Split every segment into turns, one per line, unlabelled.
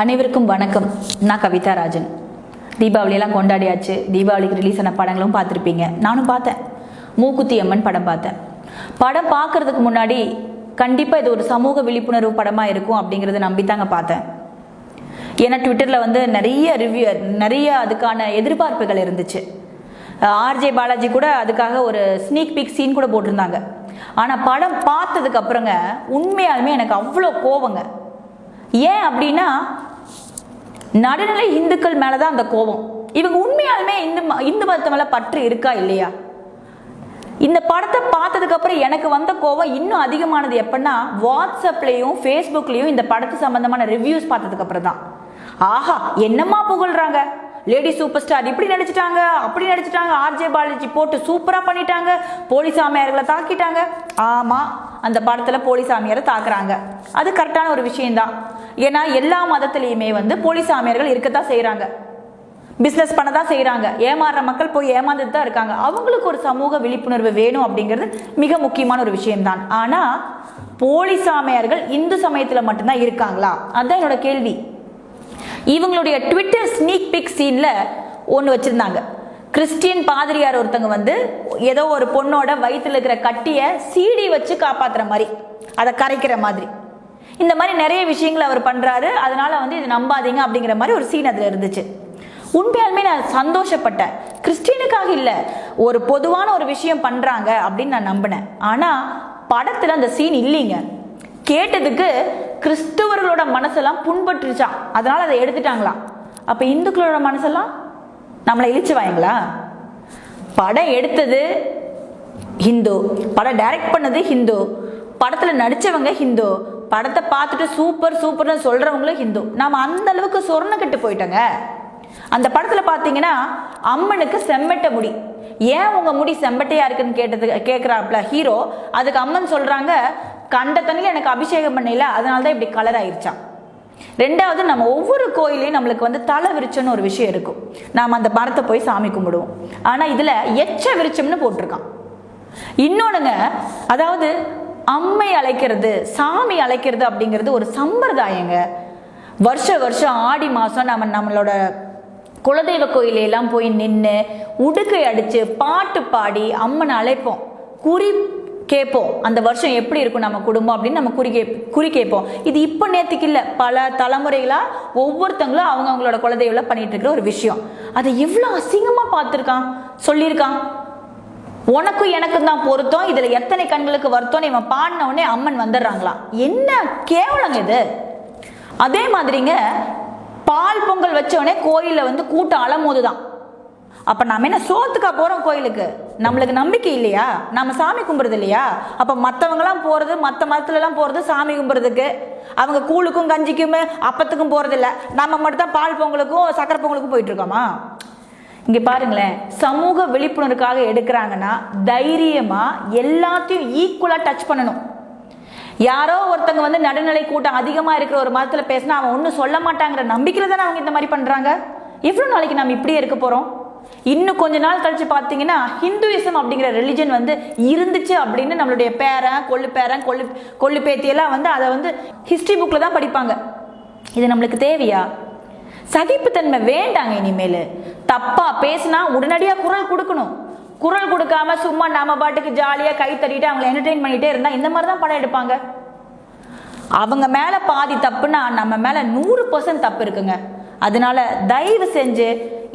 அனைவருக்கும் வணக்கம். நான் கவிதா ராஜன். தீபாவளியெல்லாம் கொண்டாடியாச்சு. தீபாவளிக்கு ரிலீஸ் ஆன படங்களும் பார்த்துருப்பீங்க. நானும் பார்த்தேன். மூக்குத்தி அம்மன் படம் பார்த்தேன். படம் பார்க்கறதுக்கு முன்னாடி கண்டிப்பாக இது ஒரு சமூக விழிப்புணர்வு படமாக இருக்கும் அப்படிங்கிறத நம்பித்தாங்க பார்த்தேன். ஏன்னா ட்விட்டரில் வந்து நிறைய ரிவ்யூ நிறைய அதுக்கான எதிர்பார்ப்புகள் இருந்துச்சு. ஆர்ஜே பாலாஜி கூட அதுக்காக ஒரு ஸ்னீக் பிக் சீன் கூட போட்டிருந்தாங்க. ஆனால் படம் பார்த்ததுக்கு அப்புறங்க உண்மையாலுமே எனக்கு அவ்வளோ கோவங்க. ஏன் அப்படின்னா நடுநிலை இந்துக்கள் மேலே தான் அந்த கோபம். இவங்க உண்மையாலுமே இந்து ம- இந்து மதத்து மேலே பற்று இருக்கா இல்லையா? இந்த படத்தை பார்த்ததுக்கு அப்புறம் எனக்கு வந்த கோவம் இன்னும் அதிகமானது எப்படின்னா வாட்ஸ்அப்லேயும் ஃபேஸ்புக்லேயும் இந்த படத்து சம்பந்தமான ரிவ்யூஸ் பார்த்ததுக்கு அப்புறம் தான் ஆஹா என்னம்மா புகழ்றாங்க? லேடி சூப்பர் ஸ்டார் இப்படி நடிச்சிட்டாங்க அப்படி நடிச்சிட்டாங்க. ஆர்ஜே பாலாஜி போட்டு சூப்பராக பண்ணிட்டாங்க. போலீஸ் சாமியார்களை தாக்கிட்டாங்க. ஆமாம் அந்த படத்தில் போலி சாமியாரை தாக்குறாங்க. அது கரெக்டான ஒரு விஷயம்தான். ஏன்னா எல்லா மதத்துலேயுமே வந்து போலீஸ் சாமியார்கள் இருக்கத்தான் செய்கிறாங்க பிஸ்னஸ் பண்ண தான் செய்கிறாங்க ஏமாறுற மக்கள் போய் ஏமாந்துட்டு தான் இருக்காங்க. அவங்களுக்கு ஒரு சமூக விழிப்புணர்வு வேணும் அப்படிங்கிறது மிக முக்கியமான ஒரு விஷயம்தான். ஆனால் போலி சாமியார்கள் இந்து சமயத்தில் மட்டும்தான் இருக்காங்களா? அதுதான் என்னோட கேள்வி. இவங்களுடைய ட்விட்டர் ஸ்னீக் பிக் சீனில் ஒன்று வச்சுருந்தாங்க. கிறிஸ்டியன் பாதிரியார் ஒருத்தங்க வந்து ஏதோ ஒரு பொண்ணோட வயிற்றில் இருக்கிற கட்டியை சீடி வச்சு காப்பாற்றுற மாதிரி அதை கரைக்கிற மாதிரி. இந்த மாதிரி நிறைய விஷயங்களை அவர் பண்ணுறாரு அதனால் வந்து இது நம்பாதீங்க அப்படிங்கிற மாதிரி ஒரு சீன் அதில் இருந்துச்சு. உண்மையாலுமே நான் சந்தோஷப்பட்டேன். கிறிஸ்டியனுக்காக இல்லை ஒரு பொதுவான ஒரு விஷயம் பண்ணுறாங்க அப்படின்னு நான் நம்பினேன். ஆனால் படத்தில் அந்த சீன் இல்லைங்க. கேட்டதுக்கு கிறிஸ்துவர்களோட மனசெல்லாம் புண்பட்டுருச்சான் அதனால் அதை எடுத்துட்டாங்களாம். அப்போ இந்துக்களோட மனசெல்லாம் நம்மளை இழிச்சு வாங்களா படம் எடுத்தது ஹிந்து. படம் டைரக்ட் பண்ணது ஹிந்து. படத்தில் நடித்தவங்க ஹிந்து. படத்தை பார்த்துட்டு சூப்பர் சூப்பர்னு சொல்கிறவங்களும் ஹிந்து. நாம் அந்த அளவுக்கு சொர்ண கட்டு போயிட்டோங்க. அந்த படத்தில் பார்த்தீங்கன்னா அம்மனுக்கு செம்மட்ட முடி. ஏன் உங்கள் முடி செம்பட்டையாக இருக்குன்னு கேட்டது கேட்குறாப்புல ஹீரோ அதுக்கு அம்மன் சொல்கிறாங்க கண்ட தண்ணியில் எனக்கு அபிஷேகம் பண்ணல அதனால தான் இப்படி கலர் ஆயிடுச்சான் ரெண்டாவது நம்ம ஒவ்வொரு கோயிலையும் நம்மளுக்கு வந்து தலை விரிச்சோன்னு ஒரு விஷயம் இருக்கும். நாம் அந்த மரத்தை போய் சாமி கும்பிடுவோம். ஆனால் இதில் எச்ச விரிச்சம்னு போட்டிருக்கான் இன்னொன்றுங்க அதாவது அம்மை அழைக்கிறது சாமி அழைக்கிறது அப்படிங்கிறது ஒரு சம்பிரதாயங்க. வருஷ வருஷம் ஆடி மாதம் நம்ம நம்மளோட குலதெய்வ கோயிலெல்லாம் போய் நின்று உடுக்கை அடித்து பாட்டு பாடி அம்மனை அழைப்போம். குறி கேட்போம். அந்த வருஷம் எப்படி இருக்கும் நம்ம குடும்பம் அப்படின்னு நம்ம குறி கே குறி கேட்போம். இது இப்போ நேற்றுக்கு இல்லை. பல தலைமுறைகளாக ஒவ்வொருத்தங்களும் அவங்க அவங்களோட குலதெய்வம் பண்ணிட்டு இருக்கிற ஒரு விஷயம். அதை எவ்வளோ அசிங்கமாக பார்த்துருக்கான்? சொல்லியிருக்கான். உனக்கும் எனக்கும் தான் பொருத்தம். இதில் எத்தனை கண்களுக்கு வருத்தம்னு இவன் பாடின உடனே அம்மன் வந்துடுறாங்களாம். என்ன கேவலங்க இது? அதே மாதிரிங்க பால் பொங்கல் வச்சவொடனே கோயிலில் வந்து கூட்டம் அலமோதுதான் அப்போ நாம என்ன சோத்துக்கா போகிறோம் கோயிலுக்கு? நம்மளுக்கு நம்பிக்கை இல்லையா? நம்ம சாமி கும்பிட்றது இல்லையா? அப்போ மற்றவங்களாம் போகிறது மற்ற மதத்துலலாம் போகிறது சாமி கும்பிட்றதுக்கு. அவங்க கூழுக்கும் கஞ்சிக்கும் அப்பத்துக்கும் போகிறதில்ல நம்ம மட்டும் தான் பால் பொங்கலுக்கும் சக்கரை பொங்கலுக்கும் போயிட்டுருக்கோமா இங்கே பாருங்களேன். சமூக விழிப்புணர்வுக்காக எடுக்கிறாங்கன்னா தைரியமாக எல்லாத்தையும் ஈக்குவலாக டச் பண்ணணும். யாரோ ஒருத்தங்க வந்து நடுநிலை கூட்டம் அதிகமாக இருக்கிற ஒரு மதத்தில் பேசினா அவன் ஒன்றும் சொல்ல மாட்டாங்கிற நம்பிக்கையில் தானே அவங்க இந்த மாதிரி பண்ணுறாங்க எவ்வளோ நாளைக்கு நம்ம இப்படியே இருக்க போகிறோம் இன்னும் கொஞ்ச நாள் கழிச்சு பார்த்தீங்கன்னா ஹிந்துவிசம் அப்படிங்கிற ரிலிஜன் வந்து இருந்துச்சு அப்படின்னு நம்மளுடைய பேரன் கொள்ளு பேரன் கொள்ளு கொள்ளு பேத்தியெல்லாம் வந்து அதை வந்து ஹிஸ்ட்ரி புக்கில் தான் படிப்பாங்க. இது நம்மளுக்கு தேவையா? சகிப்புத்தன்மை வேண்டாங்க இனிமேல். தப்பாக பேசினா உடனடியாக குரல் கொடுக்கணும். குரல் கொடுக்காம சும்மா நாம பாட்டுக்கு ஜாலியாக கை தட்டிட்டு அவங்களை என்டர்டெயின் பண்ணிகிட்டே இருந்தால் இந்த மாதிரி தான் படம் எடுப்பாங்க. அவங்க மேலே பாதி தப்புனா நம்ம மேலே நூறு பர்சன்ட் தப்பு இருக்குங்க. அதனால தயவு செஞ்சு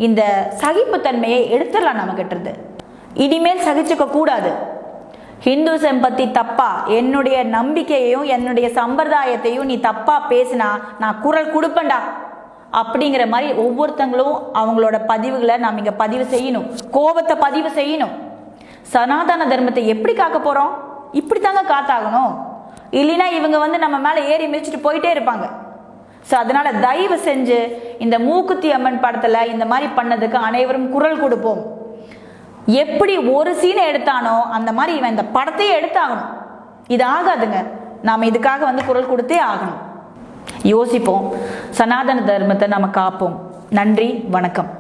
இந்த சகிப்புத்தன்மையை எடுத்துடலாம் நம்ம கிட்டது இனிமேல் சகிச்சுக்க கூடாது. ஹிந்துசம் பத்தி தப்பா என்னுடைய நம்பிக்கையையும் என்னுடைய சம்பிரதாயத்தையும் நீ தப்பா பேசினா நான் குரல் கொடுப்பேன்டா. அப்படிங்கிற மாதிரி ஒவ்வொருத்தங்களும் அவங்களோட பதிவுகளை நாம் இங்கே பதிவு செய்யணும். கோபத்தை பதிவு செய்யணும். சனாதன தர்மத்தை எப்படி காக்க போகிறோம் இப்படி தாங்க காத்தாகணும். இல்லைன்னா இவங்க வந்து நம்ம மேலே ஏறி மிதிச்சுட்டு போயிட்டே இருப்பாங்க. ஸோ அதனால் தயவு செஞ்சு இந்த மூக்குத்தி அம்மன் படத்துல இந்த மாதிரி பண்ணதுக்கு அனைவரும் குரல் கொடுப்போம். எப்படி ஒரு சீனை எடுத்தானோ அந்த மாதிரி இவன் இந்த படத்தையே எடுத்தாகணும். இது ஆகாதுங்க. நாம் இதுக்காக வந்து குரல் கொடுத்தே ஆகணும். யோசிப்போம். சனாதன தர்மத்தை நம்ம காப்போம். நன்றி வணக்கம்.